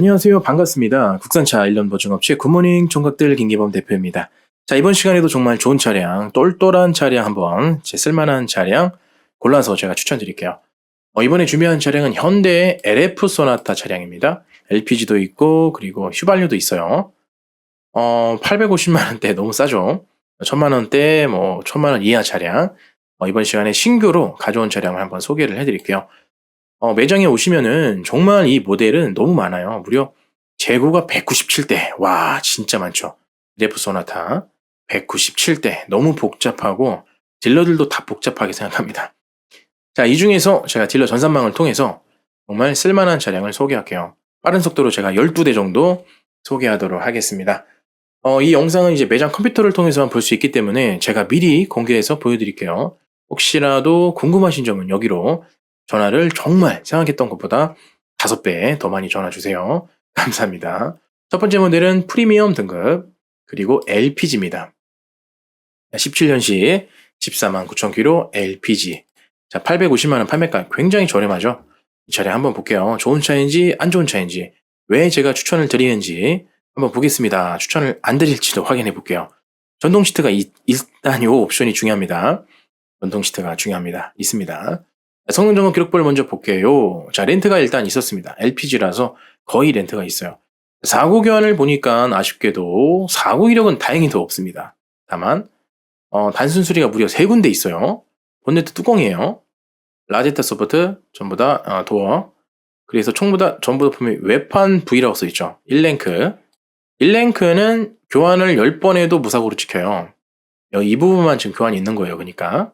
안녕하세요. 반갑습니다. 국산차 1년 보증업체 굿모닝 총각들 김기범 대표입니다. 자, 이번 시간에도 정말 좋은 차량, 똘똘한 차량 한번, 제 쓸만한 차량 골라서 제가 추천드릴게요. 어, 이번에 준비한 차량은 현대 LF 소나타 차량입니다. LPG도 있고, 그리고 휘발유도 있어요. 어, 850만 원대 너무 싸죠? 1000만 원대, 뭐, 1000만 원 이하 차량. 어, 이번 시간에 신규로 가져온 차량을 한번 소개를 해드릴게요. 어, 매장에 오시면은 정말 이 모델은 너무 많아요. 무려 재고가 197대. 와, 진짜 많죠. 레프 소나타 197대. 너무 복잡하고 딜러들도 다 복잡하게 생각합니다. 자, 이 중에서 제가 딜러 전산망을 통해서 정말 쓸만한 차량을 소개할게요. 빠른 속도로 제가 12대 정도 소개하도록 하겠습니다. 어, 이 영상은 이제 매장 컴퓨터를 통해서만 볼 수 있기 때문에 제가 미리 공개해서 보여드릴게요. 혹시라도 궁금하신 점은 여기로 전화를 정말 생각했던 것보다 5배 더 많이 전화 주세요. 감사합니다. 첫 번째 모델은 프리미엄 등급, 그리고 LPG입니다. 17년식 14만 9천 킬로 LPG. 자, 850만원 판매가 굉장히 저렴하죠? 이 차량 한번 볼게요. 좋은 차인지 안 좋은 차인지, 왜 제가 추천을 드리는지 한번 보겠습니다. 추천을 안 드릴지도 확인해 볼게요. 전동 시트가 이, 일단 이 옵션이 중요합니다. 전동 시트가 중요합니다. 있습니다. 성능 점검 기록부를 먼저 볼게요. 자, 렌트가 일단 있었습니다. LPG라서 거의 렌트가 있어요. 사고 교환을 보니까 아쉽게도 사고 이력은 다행히도 없습니다. 다만 어, 단순 수리가 무려 세 군데 있어요. 본네트 뚜껑이에요. 라제타 소프트 전부 다 어, 도어. 그래서 총부 다 전부 다 보면 외판 V라고 써 있죠. 1랭크. 1랭크는 교환을 10번 해도 무사고로 찍혀요. 이 부분만 지금 교환이 있는 거예요. 그러니까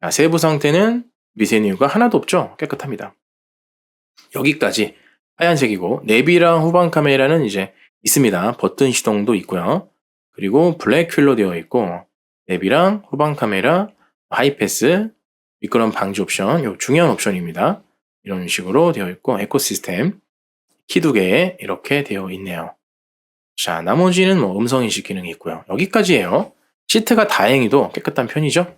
자, 세부 상태는 미세뉴가 하나도 없죠. 깨끗합니다. 여기까지 하얀색이고 내비랑 후방 카메라는 이제 있습니다. 버튼 시동도 있고요. 그리고 블랙 휠로 되어 있고 내비랑 후방 카메라, 하이패스, 미끄럼 방지 옵션, 요 중요한 옵션입니다. 이런 식으로 되어 있고 에코 시스템 키 두개 이렇게 되어 있네요. 자, 나머지는 뭐 음성 인식 기능이 있고요. 여기까지예요. 시트가 다행히도 깨끗한 편이죠.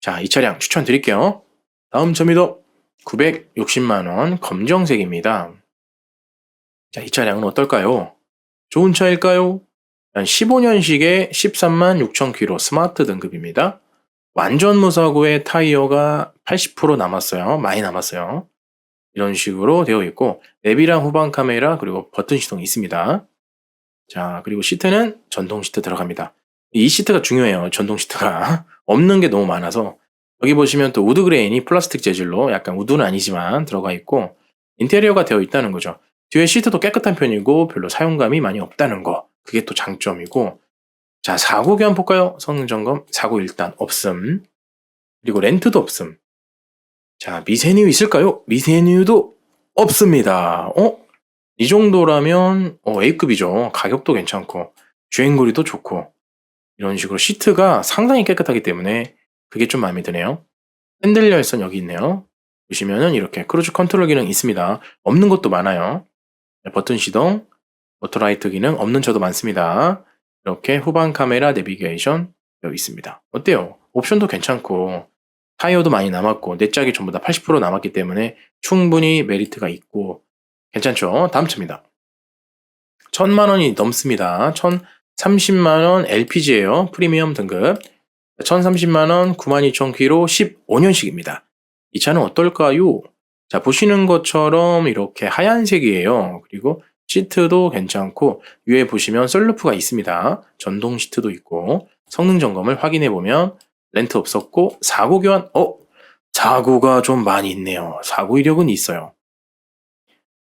자, 이 차량 추천드릴게요. 다음 점이도 960만원 검정색입니다. 자, 이 차량은 어떨까요? 좋은 차일까요? 15년식의 13만 6천 킬로 스마트 등급입니다. 완전 무사고의 타이어가 80% 남았어요. 많이 남았어요. 이런 식으로 되어 있고 내비랑 후방 카메라 그리고 버튼 시동이 있습니다. 자, 그리고 시트는 전동 시트 들어갑니다. 이 시트가 중요해요. 전동 시트가 없는 게 너무 많아서 여기 보시면 또 우드 그레인이 플라스틱 재질로 약간 우드는 아니지만 들어가 있고 인테리어가 되어 있다는 거죠. 뒤에 시트도 깨끗한 편이고 별로 사용감이 많이 없다는 거. 그게 또 장점이고 자 사고 교환 볼까요? 성능 점검 사고 일단 없음 그리고 렌트도 없음 자 미세뉴 있을까요? 미세뉴도 없습니다. 어? 이 정도라면 어, A급이죠. 가격도 괜찮고 주행거리도 좋고 이런 식으로 시트가 상당히 깨끗하기 때문에 그게 좀 마음에 드네요. 핸들 열선 여기 있네요. 보시면은 이렇게 크루즈 컨트롤 기능 있습니다. 없는 것도 많아요. 네, 버튼 시동, 오토라이트 기능 없는 차도 많습니다. 이렇게 후방 카메라 내비게이션 여기 있습니다. 어때요? 옵션도 괜찮고 타이어도 많이 남았고 내 짝이 전부 다 80% 남았기 때문에 충분히 메리트가 있고 괜찮죠? 다음 차입니다. 천만 원이 넘습니다. 1030만 원 LPG예요. 프리미엄 등급. 1030만원 92,000km 15년식입니다. 이 차는 어떨까요? 자, 보시는 것처럼 이렇게 하얀색이에요. 그리고 시트도 괜찮고, 위에 보시면 썰루프가 있습니다. 전동 시트도 있고, 성능 점검을 확인해 보면 렌트 없었고, 사고 교환, 어? 사고가 좀 많이 있네요. 사고 이력은 있어요.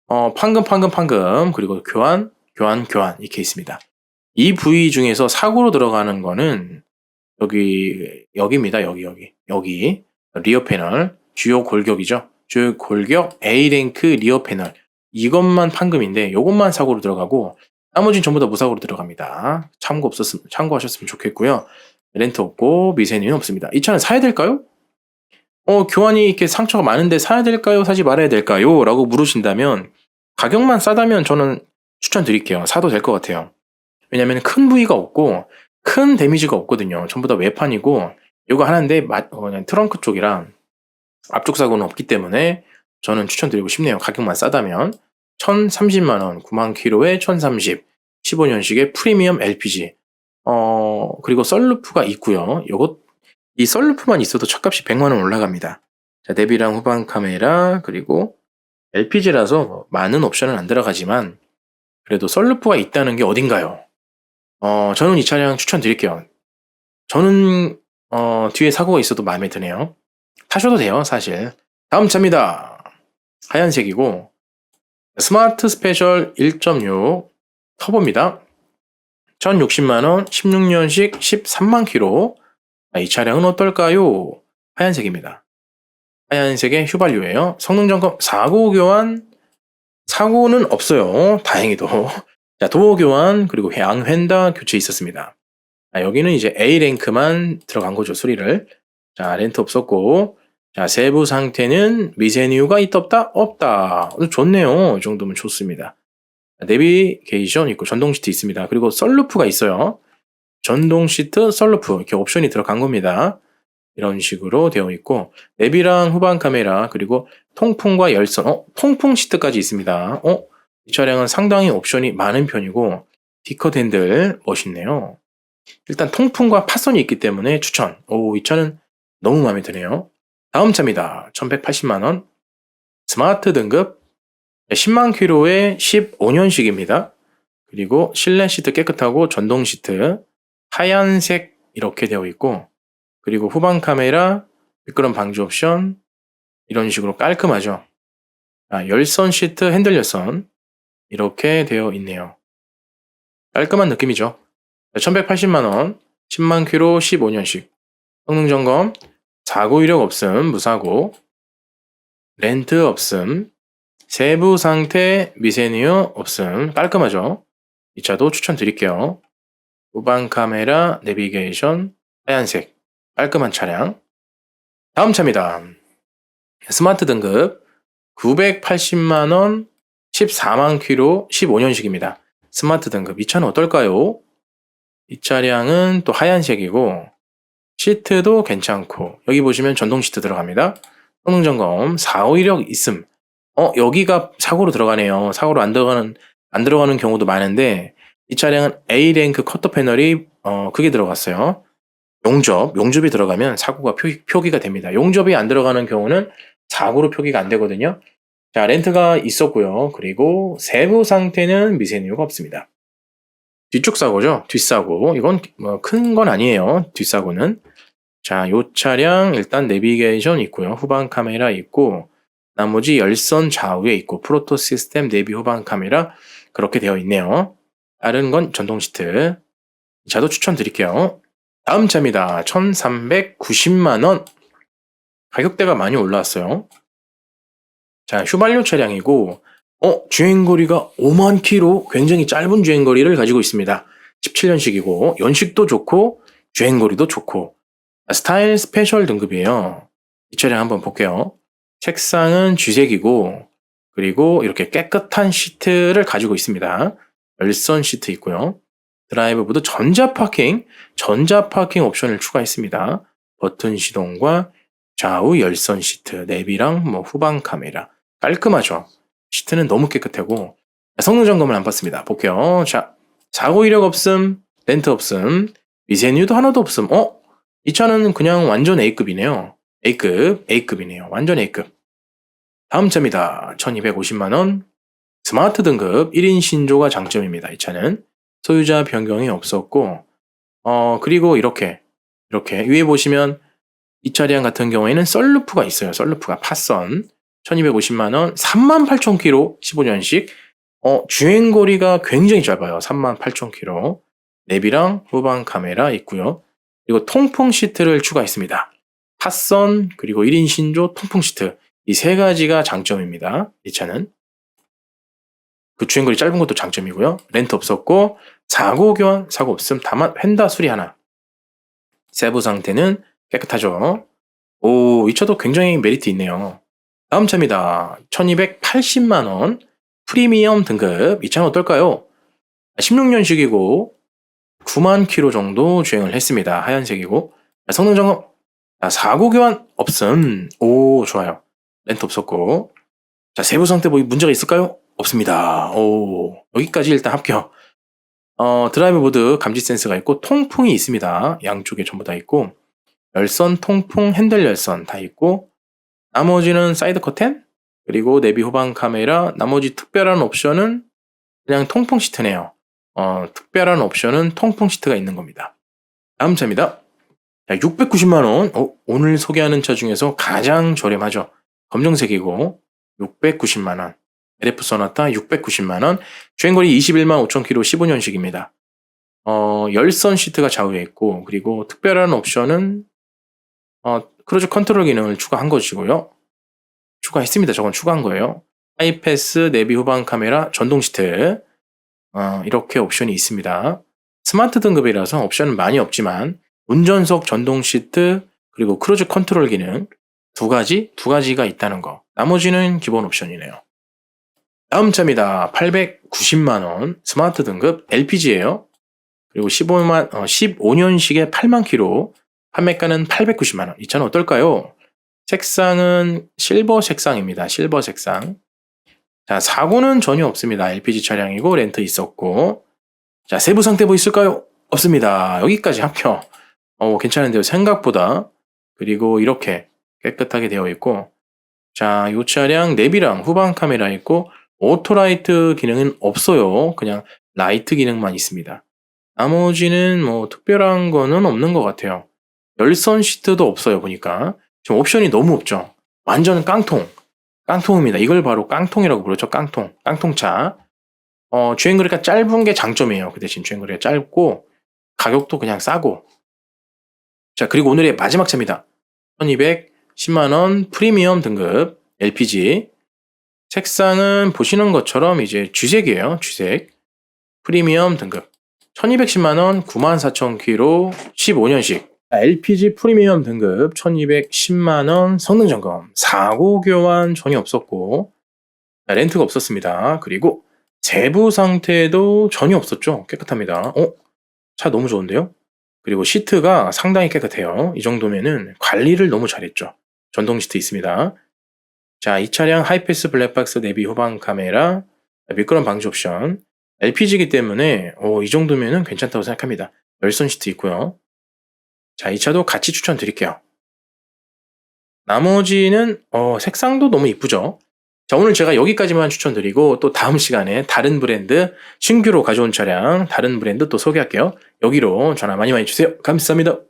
어, 판금, 판금, 판금, 그리고 교환, 교환, 교환, 이렇게 있습니다. 이 부위 중에서 사고로 들어가는 거는 여기 여기입니다. 여기 여기 여기 리어 패널 주요 골격이죠. 주요 골격 A 랭크 리어 패널 이것만 판금인데 이것만 사고로 들어가고 나머지는 전부 다 무사고로 들어갑니다. 참고 없었으면 참고하셨으면 좋겠고요. 렌트 없고 미세는 없습니다. 이 차는 사야 될까요? 어 교환이 이렇게 상처가 많은데 사야 될까요? 사지 말아야 될까요? 라고 물으신다면 가격만 싸다면 저는 추천드릴게요. 사도 될 것 같아요. 왜냐면 큰 부위가 없고 큰 데미지가 없거든요. 전부 다 외판이고 이거 하나인데 어, 그냥 트렁크 쪽이랑 앞쪽 사고는 없기 때문에 저는 추천드리고 싶네요. 가격만 싸다면 1030만원, 9만 킬로에 1030, 15년식의 프리미엄 LPG. 어, 그리고 썰루프가 있고요. 요것, 이 썰루프만 있어도 첫값이 100만 원 올라갑니다. 자, 내비랑 후방 카메라, 그리고 LPG라서 뭐 많은 옵션은 안 들어가지만, 그래도 썰루프가 있다는 게 어딘가요? 어, 저는 이 차량 추천드릴게요. 저는, 어, 뒤에 사고가 있어도 마음에 드네요. 타셔도 돼요, 사실. 다음 차입니다. 하얀색이고, 스마트 스페셜 1.6 터보입니다. 1060만원, 16년식 13만 킬로. 아, 이 차량은 어떨까요? 하얀색입니다. 하얀색의 휘발유예요. 성능 점검, 사고 교환, 사고는 없어요. 다행히도. 자, 도어 교환, 그리고 양휀다 교체 있었습니다. 아, 여기는 이제 A 랭크만 들어간 거죠, 수리를. 자, 렌트 없었고, 자, 세부 상태는 미세니우가 있다 없다? 없다. 어, 좋네요. 이 정도면 좋습니다. 내비게이션 있고 전동 시트 있습니다. 그리고 썰루프가 있어요. 전동 시트, 썰루프 이렇게 옵션이 들어간 겁니다. 이런 식으로 되어 있고 내비랑 후방 카메라 그리고 통풍과 열선, 어 통풍 시트까지 있습니다. 어? 이 차량은 상당히 옵션이 많은 편이고 디컷 핸들 멋있네요. 일단 통풍과 파선이 있기 때문에 추천. 오, 이 차는 너무 마음에 드네요. 다음 차입니다. 1180만원. 스마트 등급 10만 킬로에 15년식입니다. 그리고 실내 시트 깨끗하고 전동 시트 하얀색 이렇게 되어 있고 그리고 후방 카메라 미끄럼 방지 옵션 이런 식으로 깔끔하죠. 아, 열선 시트 핸들 열선 이렇게 되어 있네요. 깔끔한 느낌이죠. 1180만원 10만 킬로 15년식 성능 점검 사고 이력 없음 무사고. 렌트 없음 세부 상태 미세니어 없음 깔끔하죠? 이 차도 추천드릴게요. 후방 카메라 내비게이션 하얀색 깔끔한 차량. 다음 차입니다. 스마트 등급 980만원 14만 킬로 15년식입니다 스마트 등급 이 차는 어떨까요? 이 차량은 또 하얀색이고 시트도 괜찮고 여기 보시면 전동 시트 들어갑니다. 성능 점검 4, 5 이력 있음. 어 여기가 사고로 들어가네요. 사고로 안 들어가는 안 들어가는 경우도 많은데 이 차량은 A 랭크 커터 패널이 어 그게 들어갔어요. 용접, 용접이 들어가면 사고가 표, 기가 됩니다. 용접이 안 들어가는 경우는 사고로 표기가 안 되거든요. 자, 렌트가 있었고요. 그리고 세부 상태는 미세누유가 없습니다. 뒤쪽 사고죠. 뒷사고. 이건 뭐 큰 건 아니에요. 뒷사고는. 자, 요 차량 일단 내비게이션 있고요. 후방 카메라 있고 나머지 열선 좌우에 있고 프로토 시스템 내비 후방 카메라 그렇게 되어 있네요. 다른 건 전동 시트. 이 차도 추천드릴게요. 다음 차입니다. 1390만 원. 가격대가 많이 올라왔어요. 자, 휘발유 차량이고 어, 주행거리가 5만 킬로 굉장히 짧은 주행거리를 가지고 있습니다. 17년식이고 연식도 좋고 주행거리도 좋고 스타일 스페셜 등급이에요. 이 차량 한번 볼게요. 책상은 쥐색이고 그리고 이렇게 깨끗한 시트를 가지고 있습니다. 열선 시트 있고요. 드라이브 보드 전자 파킹, 전자 파킹 옵션을 추가했습니다. 버튼 시동과 좌우 열선 시트, 내비랑 뭐 후방 카메라 깔끔하죠. 시트는 너무 깨끗하고 성능 점검을 안 받습니다. 볼게요. 자, 사고 이력 없음, 렌트 없음, 미세뉴도 하나도 없음. 어? 이 차는 그냥 완전 A급이네요. A급, A급이네요. 완전 A급. 다음 차입니다. 1250만원. 스마트 등급 1인 신조가 장점입니다. 이 차는. 소유자 변경이 없었고, 어, 그리고 이렇게, 이렇게, 위에 보시면 이 차량 같은 경우에는 썰루프가 있어요. 썰루프가 파선. 1250만 원, 38,000km, 15년식. 어, 주행 거리가 굉장히 짧아요. 38,000km. 내비랑 후방 카메라 있고요. 그리고 통풍 시트를 추가했습니다. 핫선, 그리고 1인 신조 통풍 시트. 이 세 가지가 장점입니다. 이 차는. 그 주행거리 짧은 것도 장점이고요. 렌트 없었고, 사고 교환, 사고 없음. 다만, 휀다 수리 하나. 세부 상태는 깨끗하죠. 오, 이 차도 굉장히 메리트 있네요. 다음 차입니다. 1280만원 프리미엄 등급. 이 차는 어떨까요? 16년식이고 9만 킬로 정도 주행을 했습니다. 하얀색이고 성능 점검 사고 교환 없음. 오 좋아요. 렌트 없었고 자 세부 상태 뭐 문제가 있을까요? 없습니다. 오, 여기까지 일단 합격. 어, 드라이브 보드 감지 센서가 있고 통풍이 있습니다. 양쪽에 전부 다 있고 열선, 통풍, 핸들 열선 다 있고 나머지는 사이드 커튼 그리고 내비 후방 카메라 나머지 특별한 옵션은 그냥 통풍 시트네요. 어, 특별한 옵션은 통풍 시트가 있는 겁니다. 다음 차입니다. 자, 690만 원. 어, 오늘 소개하는 차 중에서 가장 저렴하죠. 검정색이고 690만 원. LF 소나타 690만 원. 주행거리 21만 5천 킬로 15년식입니다. 어, 열선 시트가 좌우에 있고 그리고 특별한 옵션은 어, 크루즈 컨트롤 기능을 추가한 것이고요. 추가했습니다. 저건 추가한 거예요. 하이패스, 내비 후방 카메라, 전동 시트 어, 이렇게 옵션이 있습니다. 스마트 등급이라서 옵션은 많이 없지만 운전석 전동 시트 그리고 크루즈 컨트롤 기능 두 가지 두 가지가 있다는 거. 나머지는 기본 옵션이네요. 다음 차입니다. 890만 원 스마트 등급 LPG예요. 그리고 15만 어, 15년식에 8만 킬로 판매가는 890만 원. 이 차는 어떨까요? 색상은 실버 색상입니다. 실버 색상. 자, 사고는 전혀 없습니다. LPG 차량이고 렌트 있었고. 자, 세부 상태 뭐 있을까요? 없습니다. 여기까지 합격. 어, 괜찮은데요. 생각보다. 그리고 이렇게 깨끗하게 되어 있고. 자, 이 차량 내비랑 후방 카메라 있고 오토라이트 기능은 없어요. 그냥 라이트 기능만 있습니다. 나머지는 뭐 특별한 거는 없는 것 같아요. 열선 시트도 없어요, 보니까. 지금 옵션이 너무 없죠. 완전 깡통. 깡통입니다. 이걸 바로 깡통이라고 부르죠. 깡통. 깡통차. 어, 주행거리가 짧은 게 장점이에요. 그 대신 주행거리가 짧고, 가격도 그냥 싸고. 자, 그리고 오늘의 마지막 차입니다. 1210만원 프리미엄 등급 LPG. 색상은 보시는 것처럼 이제 쥐색이에요. 쥐색. 프리미엄 등급. 1210만원 94,000km 15년식. LPG 프리미엄 등급 1210만원 성능 점검. 사고 교환 전혀 없었고, 자, 렌트가 없었습니다. 그리고 세부 상태도 전혀 없었죠. 깨끗합니다. 어? 차 너무 좋은데요? 그리고 시트가 상당히 깨끗해요. 이 정도면은 관리를 너무 잘했죠. 전동 시트 있습니다. 자, 이 차량 하이패스 블랙박스 내비 후방 카메라, 미끄럼 방지 옵션, LPG이기 때문에 어, 이 정도면은 괜찮다고 생각합니다. 열선 시트 있고요. 자, 이 차도 같이 추천드릴게요. 나머지는 어, 색상도 너무 이쁘죠. 자, 오늘 제가 여기까지만 추천드리고 또 다음 시간에 다른 브랜드 신규로 가져온 차량 다른 브랜드 또 소개할게요. 여기로 전화 많이 많이 주세요. 감사합니다.